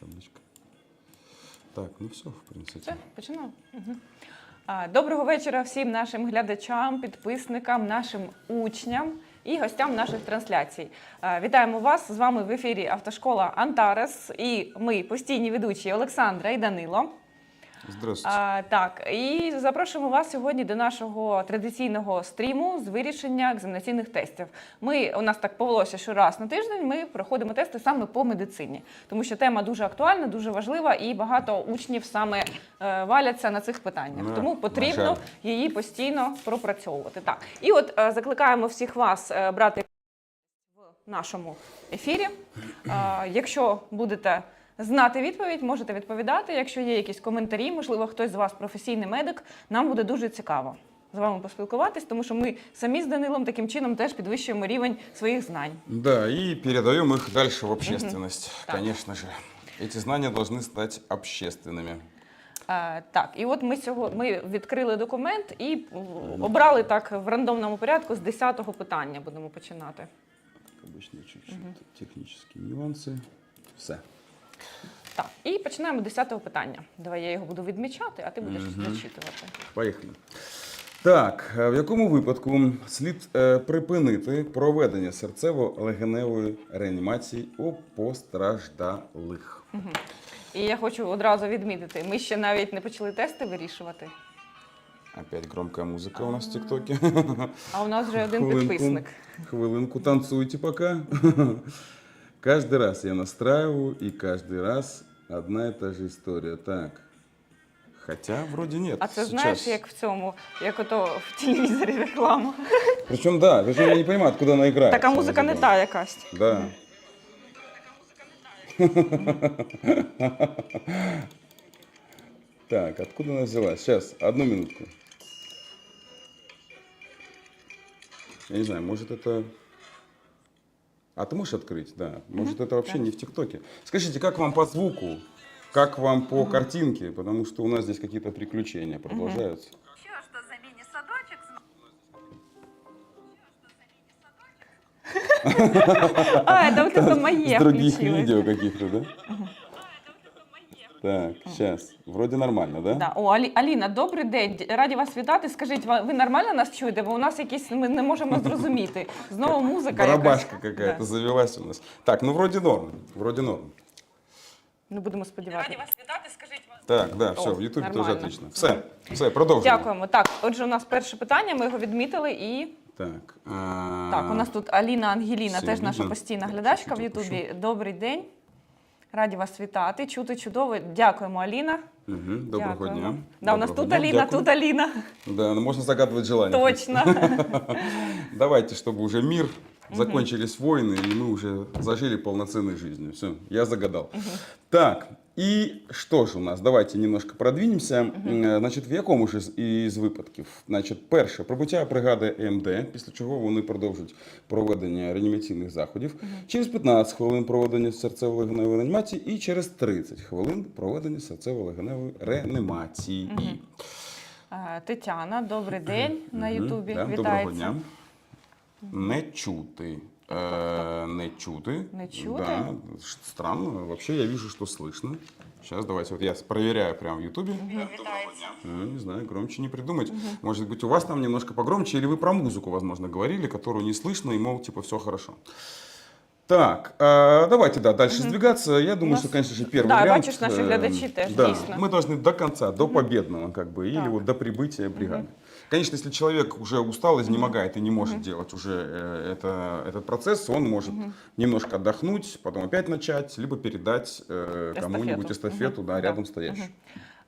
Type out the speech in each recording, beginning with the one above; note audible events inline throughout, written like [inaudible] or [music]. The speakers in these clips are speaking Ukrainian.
табличка. Так, ну все, в принципе. Все, починаємо. Угу. Доброго вечора всім нашим глядачам, підписникам, нашим учням і гостям наших трансляцій. Вітаємо вас! З вами в ефірі автошкола Антарес і ми, постійні ведучі Олександра і Данило. Здравствуйте. А, так, і запрошуємо вас сьогодні до нашого традиційного стріму з вирішення екзаменаційних тестів. Ми у нас так повелося, що раз на тиждень ми проходимо тести саме по медицині, тому що тема дуже актуальна, дуже важлива, і багато учнів саме е, валяться на цих питаннях. Ну, Тому потрібно жаль. її постійно пропрацьовувати. Так, і от е, закликаємо всіх вас е, брати в нашому ефірі. Е, Якщо будете знати відповідь, можете відповідати. Якщо є якісь коментарі, можливо, хтось з вас професійний медик, нам буде дуже цікаво з вами поспілкуватись, тому що ми самі з Данилом таким чином теж підвищуємо рівень своїх знань. Да, и передаем их дальше в общественность. Так. Конечно же. Эти знания должны стать общественными. Е, Так, і от ми сьогодні ми відкрили документ і м, обрали так в рандомному порядку з 10-го питання. Будемо починати. Как обычно, чуть-чуть технические нюансы. Все. Так, і починаємо з 10-го питання. Давай я його буду відмічати, а ти будеш Мгм. зачитувати. Поїхали. Так, е, в якому випадку слід е, припинити проведення серцево-легеневої реанімації у постраждалих? І я хочу одразу відмітити, ми ще навіть не почали тести вирішувати, Опять громкая музыка у нас в ТикТоке. а у нас вже один Хвилинку. підписник. Хвилинку, танцуйте пока. Каждый раз я настраиваю, и каждый раз одна и та же история. Так. Хотя вроде нет. А це сейчас. знаєш, як в цьому, як ото в телевізорі реклама. Причем, да, причем я не понимаю, откуда она играет. Така самое музика не забавное. та якась. Да. [laughs] Так, откуда она взялась? Сейчас, одну минутку. Я не знаю, может это... А ты можешь открыть? Да. Может это вообще да. не в ТикТоке. Скажите, как вам по звуку? Как вам по картинке? Потому что у нас здесь какие-то приключения продолжаются. Що ж то за міні-садочок з [laughs] А, це от це моє С других включилось. видео каких-то, да? Так, сейчас. Вроде нормально, да? Да. О, Алі, Аліна, добрий день. Раді вас вітати. Скажіть, ва- ви нормально нас чуєте? Бо у нас якісь ми не можемо зрозуміти. Знову музика. Барабашка якась. какая-то Да. завелась у нас. Так, ну вроде норм. Вроде норм. Не будемо сподіватися. вас вітати, скажіть вам. Так, да, все, О, в Ютубе тоже нормально. отлично. Все, все, продовжуємо. Дякуємо. Так, отже, у нас перше питання, ми його відмітили і. Так, а... Так, у нас тут Аліна Ангеліна, все теж наша видно. постійна Так, глядачка в чуть-чуть Ютубі. Добрий день. Раді вас вітати. Чути чудово. Дякуємо, Аліна. Угу, доброго Дякуємо. дня. Да, у нас Доброго тут дня, Аліна, дякую. тут Аліна. Да, ну можно загадывать желание. Точно. [laughs] Давайте, чтобы уже мир, закончились войны, и мы уже зажили полноценной жизнью. Все, я загадал. Так, и что ж у нас? Давайте немножко продвинемся. Е, Значить, в якому ж із, випадків? Значить, перше, прибуття бригади МД, після чого вони продовжують проведення реанімаційних заходів. Через 15 хвилин проведення серцево-легеневої реанімації і через 30 хвилин проведення серцево-легеневої реанімації. Е, Тетяна, добрий [clears throat] день на Ютубі. Вітається. Не чути. Э, не чути. Не чути? Да, странно. Вообще я вижу, что слышно. Сейчас давайте, вот я проверяю прямо в Ютубе. Э, Не знаю, громче не придумать. Может быть, у вас там немножко погромче, или вы про музыку, возможно, говорили, которую не слышно, и, мол, типа, все хорошо. Так, э, давайте, да, дальше сдвигаться. Я думаю, нас- что, конечно же, первый Да, вариант. бачишь, наши э, глядачи тоже, да. Мы должны до конца, до победного, как бы, или Так. вот до прибытия бригады. Конечно, если человек уже устал, изнемогает и не может делать уже э, это, этот процесс, он может немножко отдохнуть, потом опять начать, либо передать э, кому-нибудь Эстафету. эстафету, да, Да. рядом стоящий.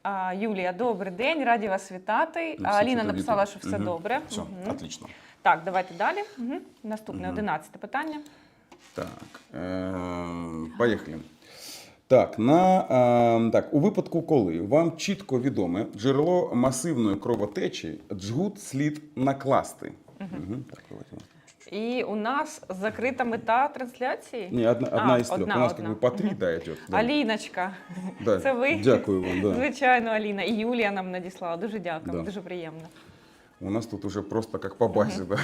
А, Юлія, добрий день, раді вас вітати. Ну, А, все Аліна чудово, написала, Ютуб. що все Мгм. добре. Все, Мгм. отлично. Так, давайте далі. Мгм. Наступне, одинадцяте питання. Так, е, поїхали. Так, на, е, так, у випадку, коли вам чітко відоме джерело масивної кровотечі, джгут слід накласти. Мгм, так, давайте. І у нас закрита мета трансляції. Не, одна, одна А, из трех. одна, у нас одна. как бы по три, да. Да. Аліночка, Да, це ви? Дякую вам, да. звичайно, Аліна. І Юлія нам надіслала. Дуже дякуємо, Да. дуже приємно. У нас тут уже просто как по базе, да.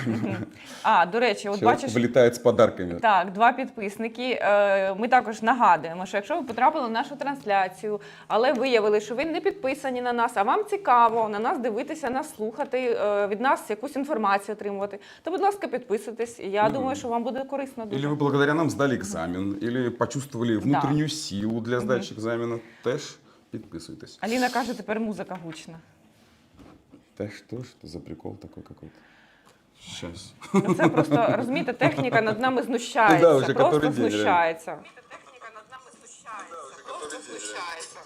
А, до речі, от Человек бачиш, вылетает с подарками. Так, два підписники. Е, Ми також нагадуємо, що якщо ви потрапили в нашу трансляцію, але виявили, що ви не підписані на нас, а вам цікаво на нас дивитися, нас слухати, е, від нас якусь інформацію отримувати, то, будь ласка, підписуйтесь. І Я Мгм. думаю, що вам буде корисно. Дуже. Или вы благодаря нам сдали экзамен, или почувствовали внутреннюю силу для сдачи экзамена. Теж підписуйтесь. Аліна каже, тепер музика гучна. Да что ж это за прикол такой какой-то? Сейчас. Ну, Це просто розумієте, техніка над нами знущається. Да, вже просто котрий день, реально. знущається. Техника над нами знущається, просто знущається.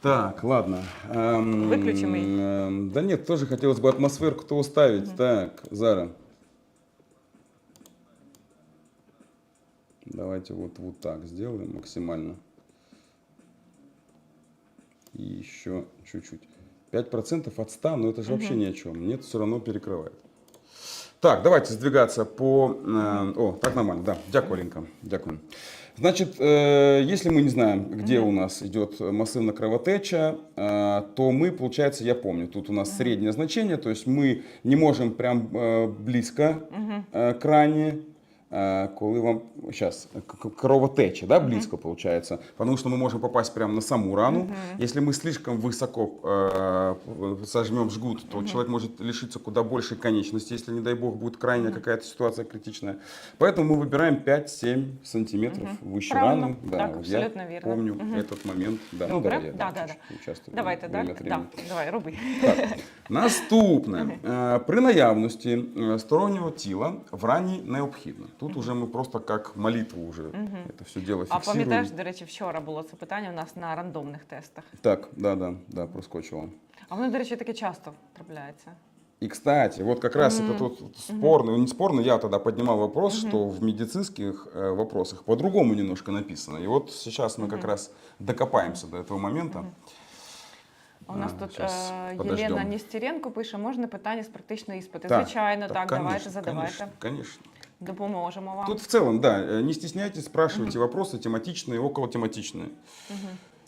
Так, ладно. Эм, Выключим и- эм, Да нет, тоже хотелось бы атмосферку-то уставить. Так, Зара. Давайте вот, вот так сделаем максимально. И еще чуть-чуть. 5% от 100, но это же вообще ни о чем. Мне это все равно перекрывает. Так, давайте сдвигаться по... э, о, так нормально, да. Дякую, Алинка. Дякую. Значит, э, если мы не знаем, где у нас идет массивная кровотеча, э, то мы, получается, я помню, тут у нас среднее значение, то есть мы не можем прям э, близко э, к ране, коли вам сейчас кровотеча, да, близко получается, потому что мы можем попасть прямо на саму рану. Если мы слишком высоко э, сожмем жгут, то человек может лишиться куда большей конечности, если, не дай бог, будет крайняя какая-то ситуация критичная. Поэтому мы выбираем 5-7 сантиметров выше Правильно. раны. Да, Так, вот абсолютно я верно. помню Мгм. этот момент. Да, ну, Добре, давай я да, там да, чуть участвую Давайте, время так? от Да. времени. Давай, роби. Так, наступне. Е, При наявності е, стороннього тіла в рані необхідно. Тут уже ми просто як молитву вже це все діло А фіксуємо. пам'ятаєш, до речі, вчора було це питання у нас на рандомних тестах. Так, да, да, да, проскочило. А воно, до речі, таке часто трапляється. И, кстати, вот как раз это тот спорный, не спорный, я тогда поднимал вопрос, что в медицинских э, вопросах по-другому немножко написано. И вот сейчас мы как раз докопаемся до этого момента. А у нас А, тут щас, е, подождем. Єлена Нестеренко пише, можна питання з практичної іспити. Так, Звичайно, так, давайте, конечно, задавайте. Конечно, конечно. Допоможемо вам. Тут в целом, да, э, не стесняйтесь, спрашивайте вопросы тематичные, около тематичные.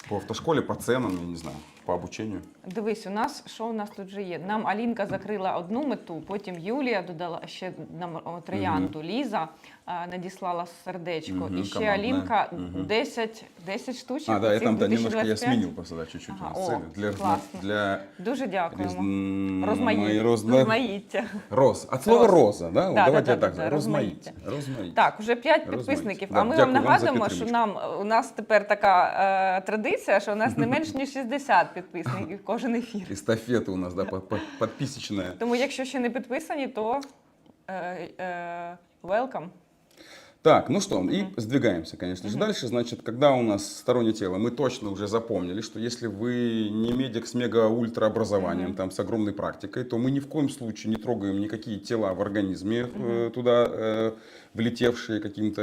По автошколе, по ценам, я не знаю, по обучению. Дивись, у нас що у нас тут вже є? Нам Алінка закрила одну мету, потім Юлія додала ще нам о, троянду. Ліза е, надіслала сердечко. Мгм, і ще командна. Алінка Мгм. 10, 10 штучок. А, да, я там, да, немножко я 2025. сменил просто, да, чуть-чуть Ага, о. Для, классно. для Дуже дякуємо. Розмаїття. розна- Розмаїття. Роз. От слова Роз. роза, да? Да, Давайте да, я так да, розмаїття. Розмаїття. Так, уже 5 Розмаїття. підписників. Да, а ми дякую вам за нагадуємо, що нам у нас тепер така е, традиція, що у нас не менш ніж 60 підписників кожен ефір. Эстафета у нас, да, по- по- подписочная. Тому, якщо ще не підписані, то е, е, welcome. Так, ну что, и сдвигаемся, конечно же, дальше. Значит, когда у нас стороннее тело, мы точно уже запомнили, что если вы не медик с мега-ультра образованием, там, с огромной практикой, то мы ни в коем случае не трогаем никакие тела в организме э, туда э, влетевшие каким-то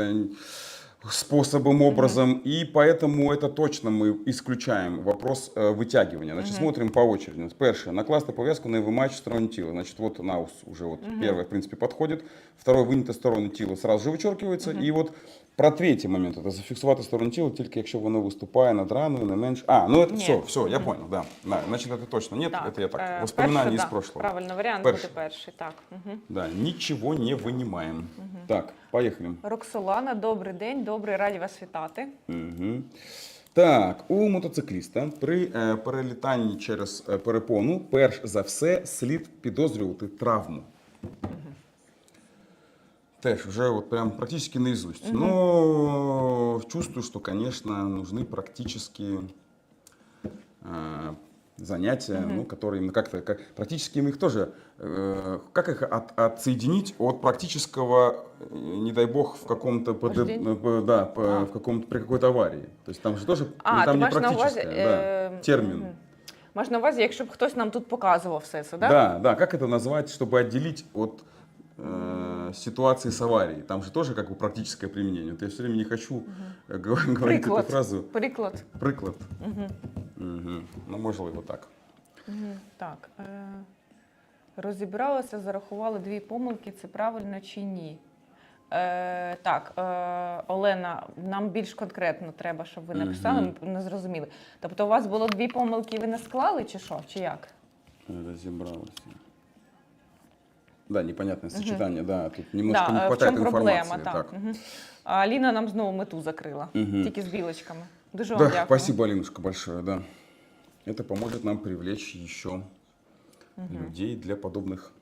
способом, образом, и поэтому это точно мы исключаем вопрос э, вытягивания. Значит, смотрим по очереди. Перше, накласти пов'язку на вимач сторону тела. Значит, вот наус уже вот первое, в принципе, подходит. Второе, вынятая сторону тіла сразу же вичеркивается. І от про третій момент, це зафіксувати сторону тіла, тільки якщо воно виступає над раною, не менш. А, ну это Ні. все, все, я понял, да. да. Значит, это точно нет, это я так, е, воспоминания перше, из да, прошлого. Правильно, варіант Перше. буде перший. Так. Угу. Да, ничего не вынимаем. Так, поехали. Роксолана, добрий день, добрий, раді вас вітати. Угу. Так, у мотоцикліста при е, перелітанні через е, перепону, перш за все, слід підозрювати травму. Теж вже от прям практически наизусть. Но чувствую, что, конечно, нужны практические э, занятия, ну, которые именно как-то, как, практически им их тоже, э, как их от- отсоединить от практического, э, не дай бог, в каком-то, под- Вождении? э, да, по- А. в каком-то, при какой-то аварии. То есть там же тоже, А, ну, ти там не маєш на увазі практическое, да, е, термин. мгм. Маєш на увазі, якщо б хтось нам тут показував все це, да? Да, да, как это назвать, чтобы отделить от э, ситуации с аварией? Там же тоже как бы практическое применение. Вот я все время не хочу э, говор- говорить эту Приклад. фразу. Приклад. Приклад. Мгм. Ну, можливо, так. Мгм. Так. Е, розібралася, зарахували дві помилки, це правильно чи ні? Е, так, е, Олена, нам більш конкретно треба, щоб ви написали, Мгм. ми не зрозуміли. Тобто у вас було дві помилки, ви не склали, чи що? Чи як? Розібралося. Да, непонятное сочетание, да. Тут немножко не Да, е, в хватает чому информации. проблема? Так. Мгм. А Ліна нам знову мету закрила, тільки з білочками. Дуже вам Да, дякую. спасибо, Алинушка, большое, да. Это поможет нам привлечь еще людей для подобных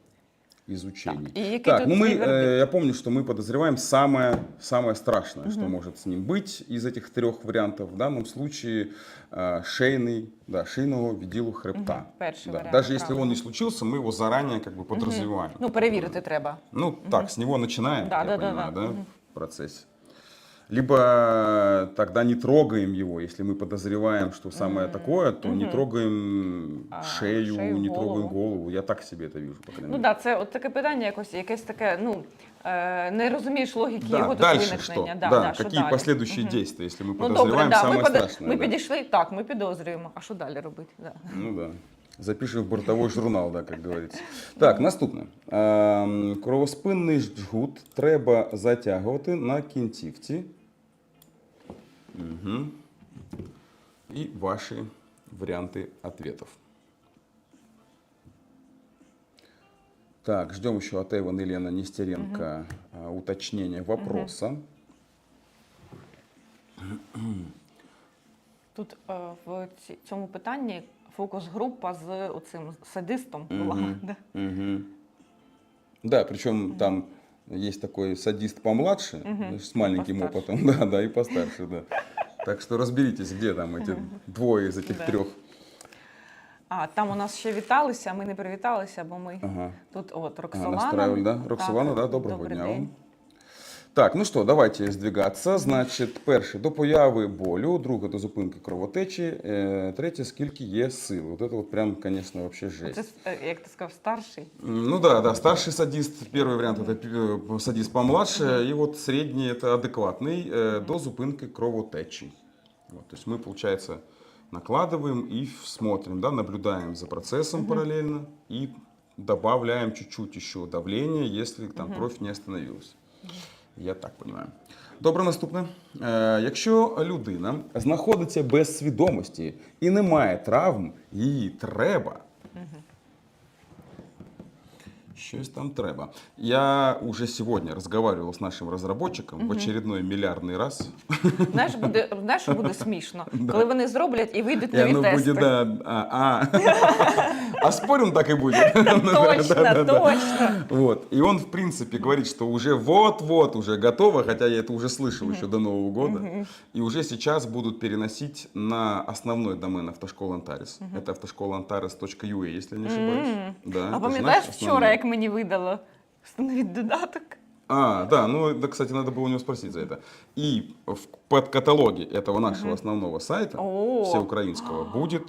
изучений. Так, и який Так, тут ну мы, твій вердикт? э, я помню, что мы подозреваем самое, самое страшное, что может с ним быть из этих трех вариантов. В данном случае э, шейный, да, шейного видилу хребта. Перший Да. вариант, Даже если правильно. он не случился, мы его заранее как бы подразумеваем. Ну, перевірити треба. Ну, так, с него начинаем, Да, я да, да, понимаю, да. да, в процессе. Либо э, тогда не трогаем его, если мы подозреваем, что самое такое, то не трогаем А, шею, шею, не трогаем голову. голову. Я так себе это вижу, по крайней Ну мере. так, да, це от таке питання, якось якесь таке, ну е, не розумієш логіки Да, його тут дальше что? виникнення. Да, Да, що какие далі? последующие действия, если мы Ну добре, подозреваем да, ми, самое пода- страшное? ми да? підійшли, так, ми підозрюємо. А що далі робити? Да. Ну да. Запишем в бортовой журнал, да, как говорится. Так, наступне. Ем, Кровоспинний жгут треба затягувати на кінцівці. Угу. І ваші варіанти ответов. Так, ждем еще от Эван и Лена Нестеренко а, уточнения вопроса. Тут е, в ці- цьому питанні фокус-група з оцим садистом була. Мгм. Да. Мгм. Да, причем там есть такой садист помладше, знаешь, с маленьким постарше. опытом, [laughs] да, да, и постарше, да. Так что разберитесь, где там эти двое из этих Да. трех. А там у нас ще віталися, ми не привіталися, бо ми Ага. тут от Ага, Роксолана. настраивали, да? Так, Роксолана, да, доброго добрий дня день. вам. Так, ну що, давайте здвигатися. Значить, перше до появи болю, друге до зупинки кровотечі, е, третє, скільки є сили. От це от прям, звісно, вообще жесть. Це, е, як ти сказав, старший. М, Ну да, да, старший садист, первый вариант это э, садист помладше, и вот средний это адекватный э, до зупинки кровотечи. Вот, то есть мы, получается, накладываем и смотрим, да, наблюдаем за процессом параллельно и добавляем чуть-чуть еще давление, если там кровь не остановилась. Я так понимаю. Добре, наступне. Е, якщо людина знаходиться без свідомості і не має травм, її треба. Щось там треба. Я уже сегодня разговаривал с нашим разработчиком в очередной миллиардный раз. Знаєш, буде, знаєш, буде смішно, [laughs] коли вони зроблять і вийдуть нові тести. будет, да, а, а. [laughs] а спорим, так и будет. [laughs] [laughs] Точно, точно. Вот. И он, в принципе, говорит, что уже вот-вот уже готово, хотя я это уже слышал еще до Нового года. И уже сейчас будут переносить на основной домен автошколы Антарес. Это автошколаантарес.ua, если я не ошибаюсь. А пам'ятаєш вчора, як мені видало встановити додаток? А, да, ну, да, кстати, надо было у него спросить за это. И в подкаталоге этого нашего основного сайта, всеукраинского, будет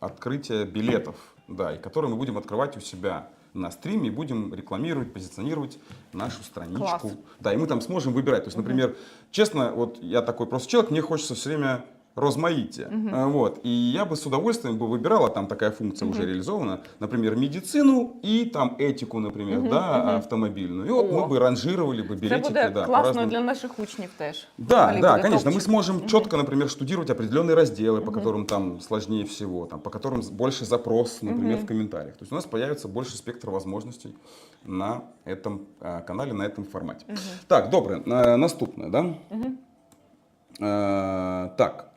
открытие билетов, да, и которые мы будем открывать у себя на стриме и будем рекламировать, позиционировать нашу страничку. Класс. Да, и мы там сможем выбирать. То есть, например, честно, вот я такой просто человек, мне хочется все время розмаития. А, Вот. И я бы с удовольствием бы выбирала, там такая функция уже реализована, например, медицину и там этику, например, да, автомобильную. И вот мы О. бы ранжировали бы Це билетики, буде да, по класно разным- для наших учнів теж. да, Взагалі да, конечно, мы сможем четко, например, штудировать определенные разделы, по которым там сложнее всего, там, по которым больше запрос, например, в комментариях. То есть у нас появится больше спектр возможностей на этом э, канале, на этом формате. Так, добре, е, наступне, да? Е, так.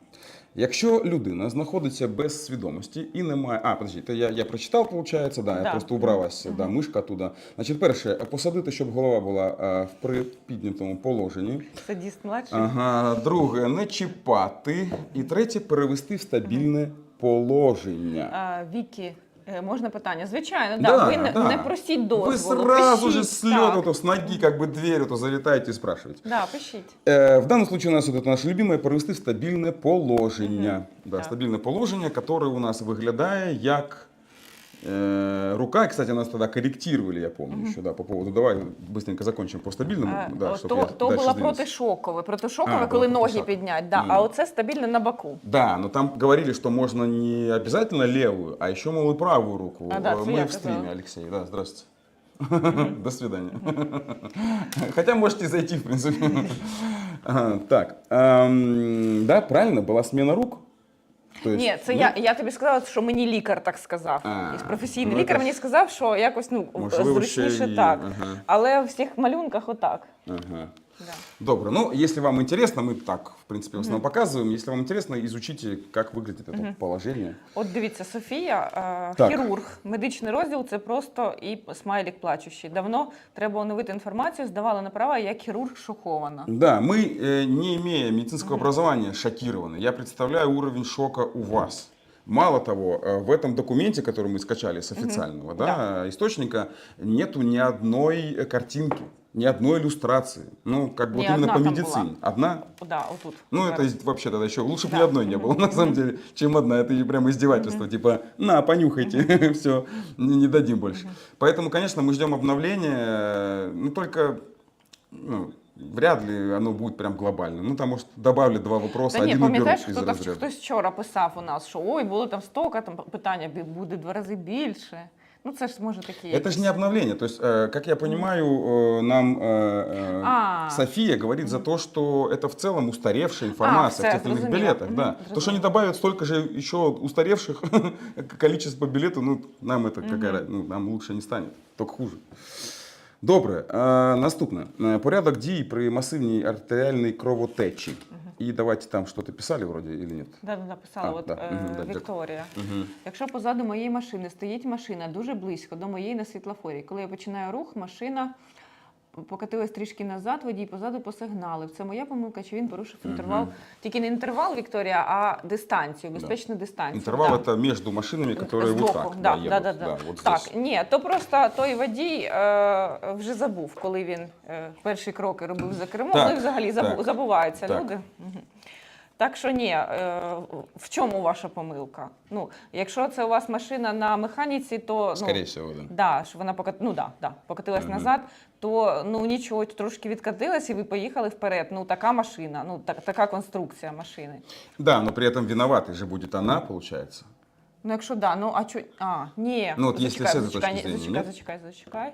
Якщо людина знаходиться без свідомості і не має. А, подожди, то я, я прочитав, виходить, да, я просто убралась, да, мишка туди. Значить, перше, посадити, щоб голова була а, в припіднятому положенні. Садіст младший. Ага, друге, не чіпати. І третє, перевести в стабільне положення. А, Вікі, е, можна питання? Звичайно, да. ви не, не просіть дозволу. Вы сразу пишіть, же с лёту, так. то с ноги, как бы дверь, то залетаете и спрашиваете. Да, пишіть. Э, В данном случае у нас вот это наше любимое перевести в стабільне положення. Да, Так. стабільне положення, которое у нас виглядає як э, рука. И, Кстати, нас тогда корректировали, я помню еще, да, по поводу. Давай быстренько закончим по стабильному. А, да, то я то була протишокове. Протишокове, А, коли ноги піднять. Да. Мгм. А оце стабільне на боку. Да, но там говорили, что можно не обязательно левую, а еще, мол, и правую руку. А, да, Э, Мы в стриме. Алексей. Да, здравствуйте. [laughs] До свидания. Хотя можете зайти, в принципе. [laughs] Так, да, правильно, была смена рук. То есть, Ні, це ну, я, я тобі сказала, що мені лікар так сказав. А, професійний ну, лікар мені сказав, що якось ну Можливо, ще зручніше так. ага. Але в всіх малюнках отак. Ага. Да. Добро. Ну, если вам интересно, мы так, в принципе, в основном показываем. Если вам интересно, изучите, как выглядит это положение. От дивіться, Софія, е, Так. хірург, медичний розділ це просто і смайлік плачущий. Давно треба оновити інформацію, здавала на права, як хірург шокована. Да, мы, э, не имея медицинского образования, шокированы. Я представляю уровень шока у вас. Мало того, э, в этом документе, который мы скачали с официального да, источника, нету ни одной э, картинки, ни одной иллюстрации. Ну, как бы Ни вот именно одна по там медицине. была. Одна? Да, отут. Ну, Зараз. это вообще тогда еще лучше бы Да. ни одной не было, на самом деле, чем одна. Это и прямо издевательство. Типа, на, понюхайте, [laughs] все, не, не дадим больше. Поэтому, конечно, мы ждем обновления, ну, только ну, вряд ли оно будет прям глобально. Ну, там, может, добавлю два вопроса, Та ні, один уберут пам'ятаєш, из хто там разряда. хтось вчора писав у нас, що ой, було там столько, там питання бі- буде два рази більше. Ну це ж може такі. Это якісь. же не обновление. То есть, э, как я понимаю, э, нам э, э, А. София говорит за то, что это в целом устаревшая информация все, в тефтельных зрозуміла. билетах. Мгм, Да. То, что зрозуміла. они добавят столько же еще устаревших [laughs] количество билетов, ну, нам это какая разница, ну, нам лучше не станет, только хуже. Добре. Е, наступне. Е, Порядок дій при масивній артеріальній кровотечі. І давайте там щось писали вроді, чи ні? Да, да, написала А, от, да, е, угу. Вікторія. Угу. Якщо позаду моєї машини стоїть машина дуже близько до моєї на світлофорі, коли я починаю рух, машина покатилась трішки назад, водій позаду посигналив. Це моя помилка, чи він порушив інтервал? Тільки не інтервал, Вікторія, а дистанцію, безпечну дистанцію. Інтервал Да. это между машинами, которые вот так да, едут. да, да, да. вот так, здесь. ні, то просто той водій е, вже забув, коли він е, перші кроки робив за кермом, Так, ну і взагалі забу- так, забуваються так. люди. Мгм. Так що ні, е, в чому ваша помилка? Ну, якщо це у вас машина на механіці, то ну, всего, да. Да, що вона покат... ну, да, да, покатилась Мгм. назад, то ну нічого, трошки відкатилась і ви поїхали вперед. Ну така машина, ну так, така конструкція машини. Да, но при этом виноватой же будет она, получается. Ну, якщо да, ну а чо. А, ні. Ну, от зачекай, зачекай, зрення, зачекай, зачекай, зачекай.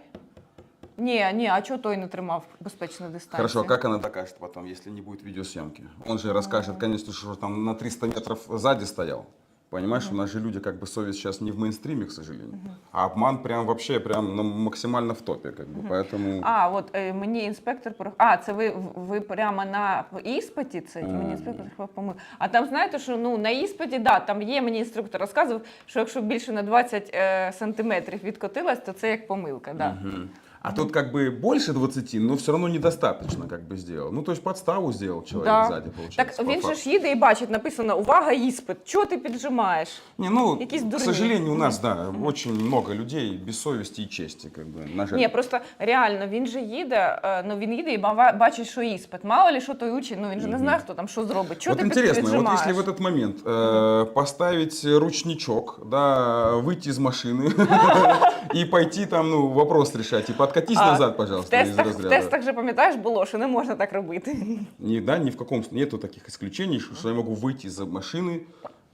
Ні, ні, а чого той не тримав безпечну дистанцію? Хорошо, а как она докажет потом, если не будет видеосъемки? Он же расскажет, конечно, что там на 300 метров сзади стоял. Понимаешь, у нас же люди, как бы совесть сейчас не в мейнстриме, к сожалению. А обман прям вообще прям ну, максимально в топе, как бы. Поэтому. А, от е, мені інспектор порах... А, це ви, ви прямо на іспиті? Це мені інспектор порахував помилку. А там знаєте, що ну на іспиті, да, там є мені інструктор розказував, що якщо більше на 20 е, сантиметрів відкотилась, то це як помилка. Да. Мгм. А тут как бы больше 20, но все равно недостаточно как бы сделал. Ну, то есть подставу сделал человек Да. сзади, получается. Так по він же факту. ж їде і бачить, написано увага, іспит. Чого ти піджимаєш? Не, ну, Якісь к дурні. сожалению, у нас, да, очень много людей без совести и чести, как бы, на жаль. Ні, просто реально він же їде, е, ну він їде і бава- бачить, що іспит. Мало ли що той учить, ну він же не знає, хто там що зробить. Чого вот ти під- интересно, вот піджимаєш? если в этот момент э, поставить ручничок, да, выйти из машины [laughs] [laughs] и пойти там, ну, вопрос решать, и подкатись А, назад, В пожалуйста, из тестах, в тестах же пам'ятаєш було, що не можна так робити. [laughs] Ні, да, ни в каком случае. Нету таких исключений, что, що я могу выйти из машины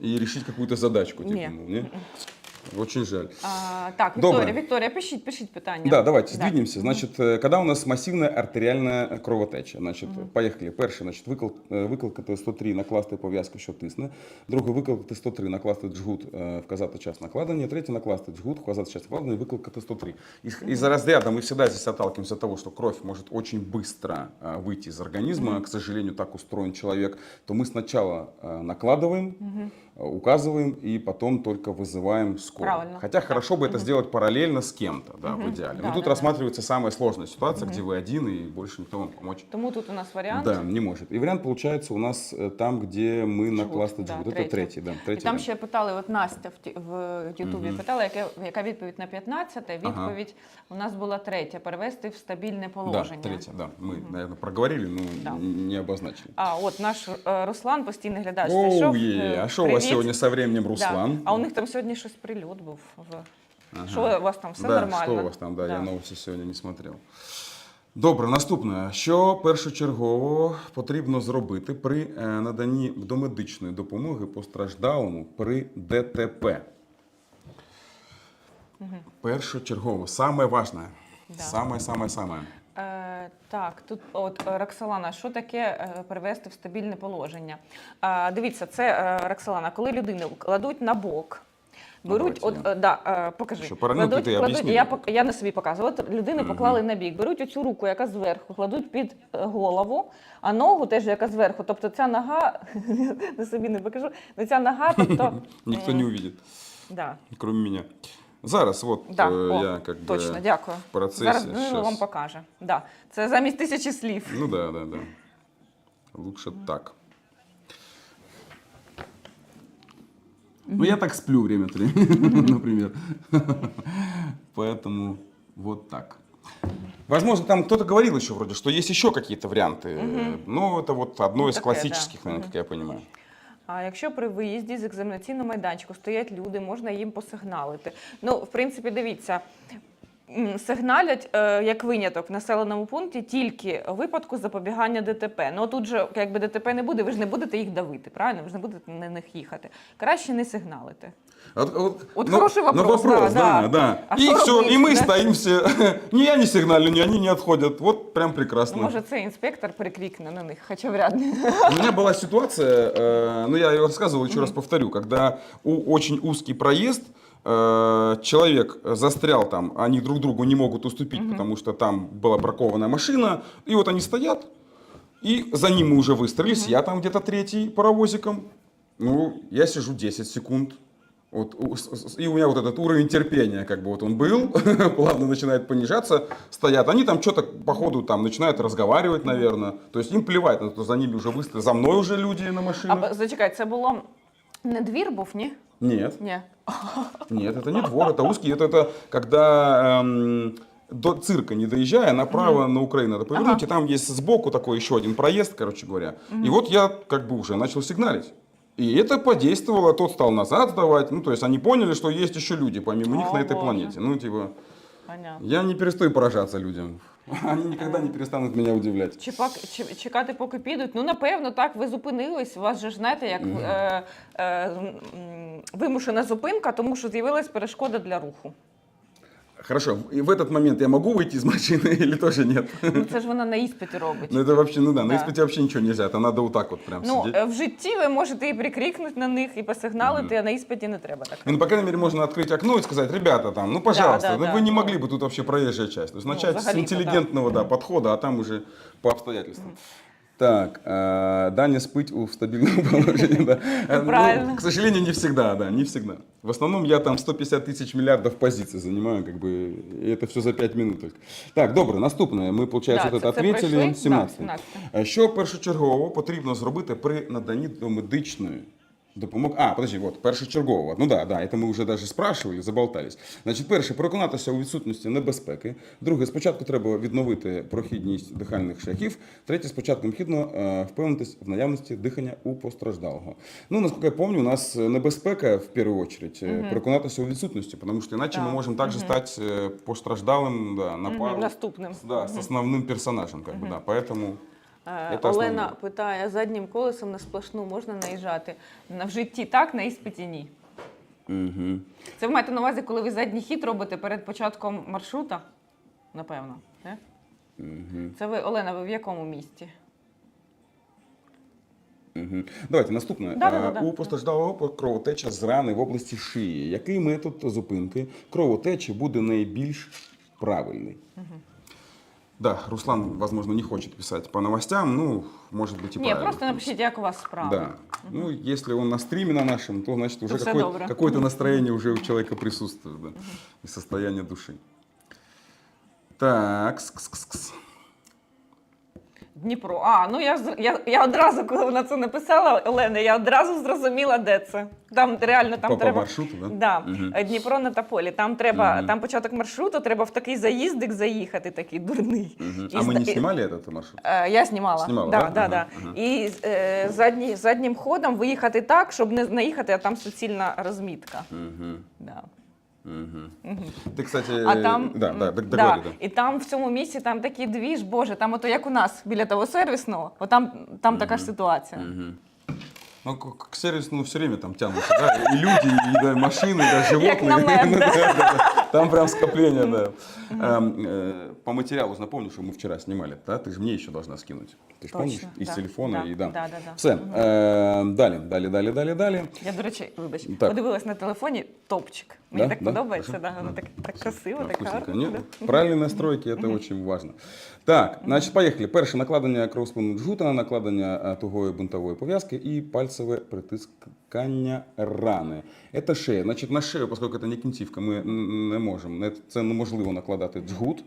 и решить какую-то задачку. Типу, ні. ну, не? Очень жаль. А, так, Добре. Вікторія, Вікторія, пишіть, пишіть питання. Да, давайте Да. сдвинемся. Значит, э, когда у нас массивная артериальная кровотеча, значит, поехали. Перше, значить, виклик, е, викликати 103, накласти пов'язку, що тисне. Друге, викликати 103, накласти джгут, е, вказати час накладення. Третє, накласти джгут, вказати час накладення, викликати 103. Из, из-за разряда мы всегда здесь отталкиваемся от того, что кровь может очень быстро э, выйти из организма. К сожалению, так устроен человек. То мы сначала э, накладываем, э, указываем и потом только вызываем скорую. Правильно. Хотя хорошо бы это сделать параллельно с кем-то, да, в идеале. Да, Но тут да, да. рассматривается самая сложная ситуация, где вы один и больше никто вам помочь. Тому тут у нас варіант. Да, не может. И вариант получается у нас э, там, где мы на Джгут, класс да, джгут. Это третій. третий, да. І Третій там варіант. ще питали, от Настя в, ті- в Ютубі питала, яка, яка відповідь на 15 Відповідь у нас була третя перевести в стабільне Да, положення. третья, да. Мы, наверное, проговорили, но Да. н- не обозначили. А от наш е, Руслан, постійний глядач, Оу, зайшов. е, Е, а что у вас привіт. сегодня со временем, Да. Руслан? А у них там сьогодні щось Прильот був. В... Ага. Що у вас там все да, нормально? Що у вас там? Да, я новості сьогодні не смотрел. Добре, наступне. Що першочергово потрібно зробити при е, наданні домедичної допомоги постраждалому при ДТП? Першочергово, саме важне. Да. Саме, саме, саме. Е, так, тут от Роксолана, що таке е, перевести в стабільне положення? Е, дивіться, це е, Роксолана, коли людину кладуть на бок. Беруть, от, е, да, е, покажи. Що, паралельно ти об'ясни? я, пок- я не собі показую. От людину поклали на бік, беруть оцю руку, яка зверху, кладуть під е, голову, а ногу теж яка зверху. Тобто ця нога, [laughs] на собі не покажу, ну ця нога, [laughs] тобто. Никто не увидит, Да. кроме меня. Зараз, вот Да, э, о, я как бы точно, дякую. в процессе Зараз Данило щас- вам покаже. Да. Це замість тисячі слів. Ну да, да, да. Лучше так. Ну, я так сплю время от времени, [laughs] например. Поэтому вот так. Возможно, там кто-то говорил еще вроде, что есть еще какие-то варианты. Но это вот одно из Такое, да. классических, наверное, как я понимаю. А якщо при виїзді з екзаменаційного майданчику стоять люди, можна їм посигналити. Ну, в принципі, дивіться. м, Сигналять е, як виняток в населеному пункті тільки в випадку запобігання ДТП. Ну тут же, якби ДТП не буде, ви ж не будете їх давити, правильно? Ви ж не будете на них їхати. Краще не сигналити. Вот, вот, Вот ну, хороший ну, вопрос, вопрос, да, да, да. да. А и что все, робить, и мы да? стоим все. Ни я не сигналю, ни они не отходят. Вот прям прекрасно. Може, це інспектор прикрикне на них, хоча вряд ли. У меня была ситуация, э, ну я ее рассказывал, еще раз повторю, когда у, очень узкий проезд, э, человек застрял там, они друг другу не могут уступить, потому что там была бракованная машина, и вот они стоят, и за ним мы уже выстроились, я там где-то третий паровозиком, ну, я сижу 10 секунд, вот, у- с- с- и у меня вот этот уровень терпения, как бы вот он был, [laughs] плавно начинает понижаться, стоят. Они там что-то, по ходу, там начинают разговаривать, наверное. То есть им плевать, на то, что за ними уже выстрелили. За мной уже люди на А машинах. б- зачекай, це було не двір був, ні? Нет, Ні. нет, это не двор, это узкий. Это, это когда эм, до цирка не доезжая, направо на Украину надо повернуть, и там есть сбоку такой еще один проезд, короче говоря. И вот я как бы уже начал сигналить. И это подействовало, тот стал назад сдавать. Ну, то есть они поняли, что есть еще люди помимо них на этой Боже. планете. Ну, типа, Понятно. я не перестаю поражаться людям. [laughs] Вони ніколи не перестануть мене удивляти. Чи пак чи- чекати, поки підуть? Ну напевно, так ви зупинились. У вас же ж знаєте, як е, е, м, вимушена зупинка, тому що з'явилась перешкода для руху. Хорошо, и в этот момент я могу выйти из машины [laughs] или тоже нет? Ну це ж вона на іспиті робить. Ну, это вообще, ну да, на Да. испите вообще ничего нельзя, это надо вот так вот прям Ну сидеть. е, в житті ви можете і прикрикнути на них, і посигналити, а на іспиті не треба так. Ну, по крайней мере, можно открыть окно и сказать, ребята, там, ну, пожалуйста, да, ну, да. вы не могли бы тут вообще проезжая часть. То есть Ну, начать с взагалі-то, интеллигентного да. подхода, а там уже по обстоятельствам. Так, э, Даня спыть у- в стабильном положении, да. [laughs] Э, ну, Правильно. К сожалению, не всегда, да, не всегда. В основном я там 150 тысяч миллиардов позиций занимаю, как бы, и это все за 5 минут только. Так, добре, наступне. Ми, получается, Да, вот це- это це ответили. пройшли? 17. Да, 17. Е, Що першочергово потрібно зробити при наданні медичної допомоги? А, подожди, от, першочергово. Ну да, да, это ми вже даже спрашивали, заболтались. Значить, перше, переконатися у відсутності небезпеки. Друге, спочатку треба відновити прохідність дихальних шляхів. Третє, спочатку необхідно е, впевнитись в наявності дихання у постраждалого. Ну, наскільки я пам'ятаю, у нас небезпека, в першу очередь, е, переконатися у відсутності, тому що іначе ми Так. можемо також стати е, постраждалим да, на Мгм, пару. Наступним. Да, с основным персонажем, как бы, да. Поэтому Е, Це Олена основне. питає: заднім колесом на сплошну можна наїжджати? На в житті так, на іспиті ні. Угу. Це ви маєте на увазі, коли ви задній хід робите перед початком маршрута? Напевно. Не? Угу. Це ви, Олена, ви в якому місті? Угу. Давайте наступне. Да, да, да, Е, да. У постраждалого кровотеча з рани в області шиї. Який метод зупинки кровотечі буде найбільш правильний? Да, Руслан, возможно, не хочет писать по новостям, ну, может быть, и Ні, правильно. просто напишіть, як у вас справа. Да. Ну, если он на стриме на нашем, то значит уже все какое- какое-то настроение уже у человека присутствует, да, и состояние души. Так, скс-скс-скс. Дніпро. А, ну я, з- я, я одразу, коли вона це написала, Олена, я одразу зрозуміла, де це. Там реально там По- по треба. маршруту, да? Да. Е, Дніпро на Тополі. Там треба, Мгм. там початок маршруту, треба в такий заїздик заїхати, такий дурний. І А зда- не і- снимали этот маршрут? Е, Я знімала. Знімала, да, да? да, ага. І е, задні, заднім ходом виїхати так, щоб не наїхати, а там суцільна розмітка. Мгм. Да. Мгм. Ти, кстати, А там, да, да, так, да. І там в цьому місці там такі дві ж, боже, там ото як у нас біля того сервісного, отам там, угу. така ж ситуація. Мгм. Ну, к, к сервису ну, все время там тянутся, да, и люди, и да, машины, да, животные. Як намет, Ну, да. да, да, да. Там прям скопление, да. Эм, э, По материалу напомню, что мы вчера снимали, да? Ты же мне еще должна скинуть. Ты же Точно, помнишь? Из да. телефона Да, и да. да, да, да. Все, е, далі, далі, далі, далі, далі. Я, до речі, вибач, Так. подивилась на телефоні топчик. Мені Да? так Да? подобається, Хорошо. да, воно так, так красиво, Да, так вкусненько. гарно. Ні? да. Правильні настройки це дуже важливо. Так, значить, поїхали. Перше накладення кровоспинного джгута, накладення е, тугої бунтової пов'язки і пальцеве притискання рани. Це шея. Значить, на шею, оскільки це не кінцівка, ми не можемо. Це неможливо накладати джгут.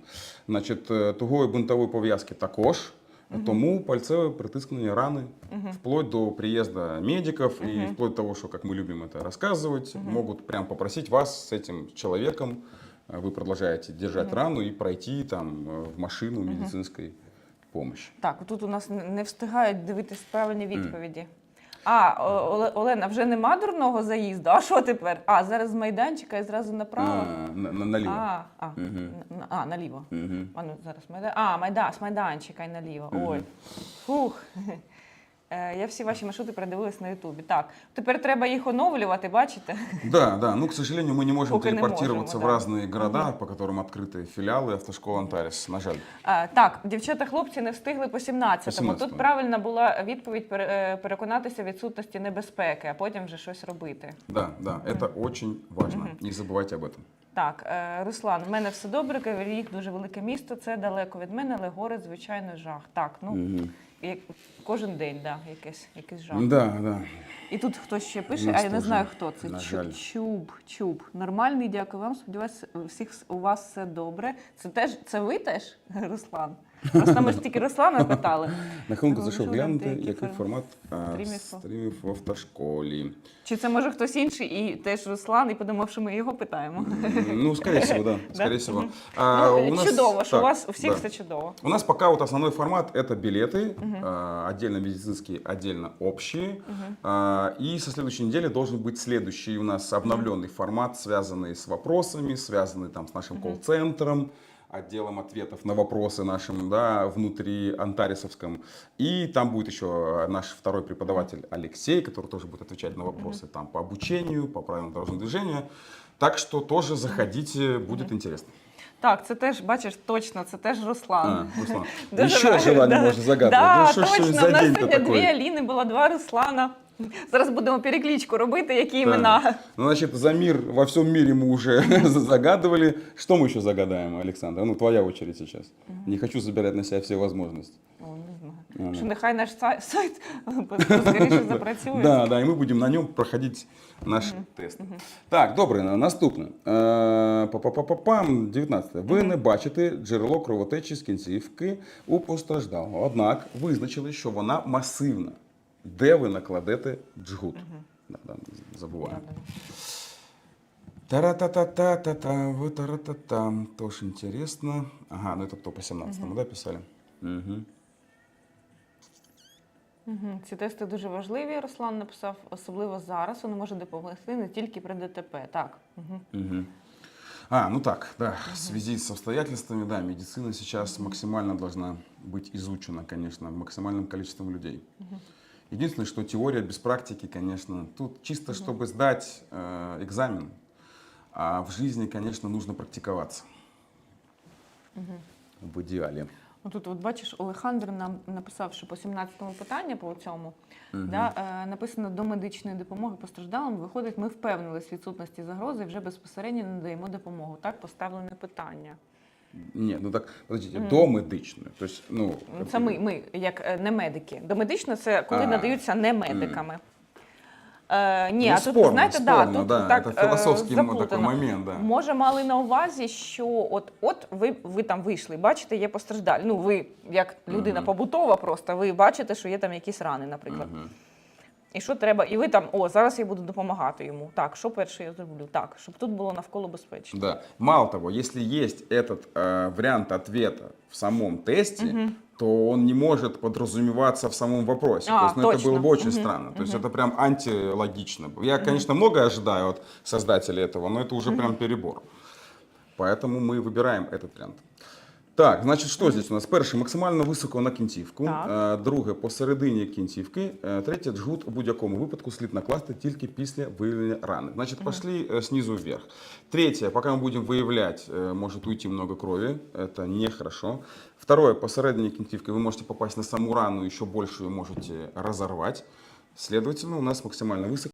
Значить, е, тугої бунтової пов'язки також. Угу. Тому пальцеве притискнення рани, вплоть до приїзду медиків і вплоть до того, що, як ми любимо це розказувати, можуть прямо попросити вас з цим чоловіком э, вы продолжаете держать рану и пройти там э, в машину медицинской помощи. Так, тут у нас не встигають дивитись правильні відповіді. А, Олена, вже нема дурного заїзду. А що тепер? А, зараз з майданчика і зразу направо. А, на- на- налево. А, а, н- а, наліво. Мгм. А ну зараз майдан. А, майда, з майданчика і наліво. Ой. Фух. Е, Я всі ваші маршрути передивилась на Ютубі. Так, тепер треба їх оновлювати, бачите? Да, да. Ну, к сожалению, мы не можем Пока не телепортироваться можем, в разные города, по которым открыты филиалы автошколы Антарес. На жаль. Е, Так, дівчата-хлопці не встигли по 17-му. По 17-му. Тут правильна була відповідь пере- е, переконатися в відсутності небезпеки, а потім вже щось робити. Да, да, это очень важно. Не забывайте об этом. Так, е, Руслан, в мене все добре. Кривий Ріг дуже велике місто. Це далеко від мене, але гори, звичайно, жах. Так, ну як, кожен день, да, якесь, якийсь жах. Да, да. І тут хтось ще пише, нас а я не теж, знаю хто це. на Чу- жаль. Чуб, чуб. Нормальний, дякую вам. Сподіваюся, всіх у вас все добре. Це теж це ви теж, [laughs] Руслан? Просто ми ж тільки Руслана питали. На хвилинку Ну, зайшов що там глянути, деякі який фор- формат а, стрімів? стрімів в автошколі. Чи це може хтось інший і теж Руслан, і подумав, що ми його питаємо. Ну, скорее всего, да. Скорее всего. А, Ну, у нас- чудово, що у так, вас у всіх да. все чудово. У нас пока вот основной формат это билеты, а, отдельно медицинские, отдельно общие. А, И со следующей недели должен быть следующий у нас обновленный формат, связанный с вопросами, связанный там с нашим колл-центром, отделом ответов на вопросы нашим, да, внутри Антарисовском. И там будет еще наш второй преподаватель Алексей, который тоже будет отвечать на вопросы там по обучению, по правилам дорожного движения. Так что тоже заходите, будет интересно. Так, це теж, бачиш, точно, це теж Руслан. А, Руслан. [laughs] Дуже Еще рада, желание да. можно загадывать. Да, ну, что ж точно, сегодня у за нас день-то сьогодні такой? дві Аліни, було два Руслана. [laughs] Зараз будемо перекличку робити, які Так. імена. Ну, значит, за мир во всем мире мы уже [laughs] загадывали. Что мы еще загадаем, Александр? Ну, твоя очередь сейчас. Не хочу забирать на себя все возможности. О, не знаю. Ну, Що нехай наш сайт, [laughs] сайт скоріше запрацює. Да, да, и мы будем на нем проходить наши тесты. Так, добре, на- наступне. Е, Па-па-па-па-пам, 19. Ви не бачите джерело кровотечі з кінцівки у постраждалого. Однак визначили, що вона масивна. Де ви накладете джгут? Да, да, забуваємо. Тара-та-та-та-та-та, ви тара-та-там. Тоже интересно. Ага, ну это кто по 17-му, да, писали? Угу. Мгм. Ці тести дуже важливі, Руслан написав, особливо зараз. Вони можуть допомогти не тільки при ДТП. Так. Мгм. Мгм. А, ну так, да, в связи с обстоятельствами, да, медицина сейчас максимально должна быть изучена, конечно, максимальным количеством людей. Единственное, что теория без практики, конечно, тут чисто чтобы сдать э, экзамен, а в жизни, конечно, нужно практиковаться. В идеале. Ну, Тут, от бачиш, Олександр нам написав, що по 17-му питанню по цьому да, е, написано до медичної допомоги постраждалим. Виходить, ми впевнились в відсутності загрози і вже безпосередньо надаємо допомогу. Так поставлене питання. Нет, ну так, подождите, до медичную. То есть, ну, Це ми, ми як е, не медики. Домедично це коли А. надаються не медиками. Е, ні, Ну, а тут спорно, знаєте, да, тут да, так це філософський е, такий момент, да. Може, мали на увазі, що от, от ви, ви там вийшли, бачите, є постраждалі. Ну, ви як людина побутова, просто ви бачите, що є там якісь рани, наприклад. І що треба? І ви там, о, зараз я буду допомагати йому. Так, що перше я зроблю? Так, щоб тут було навколо безпечно. Да. Мало того, если есть этот э, вариант ответа в самом тесте, то он не может подразумеваться в самом вопросе. А, то есть, ну, это точно. было бы очень странно. То есть это прям антилогично. Я, конечно, многое ожидаю от создателей этого, но это уже прям перебор. Поэтому мы выбираем этот вариант. Так, значить, що здесь у нас? Перше, максимально високо на кінцівку. Так. Е, Друге, посередині кінцівки. Е, Третє, джгут у будь-якому випадку слід накласти тільки після виявлення рани. Значить, пошли е, снизу вверх. Третє, пока мы будем выявлять, э, может уйти много крови. Это нехорошо. Второе, посередине кінцівки вы можете попасть на саму рану, еще больше ее можете разорвать. Следовательно, у нас максимально высоко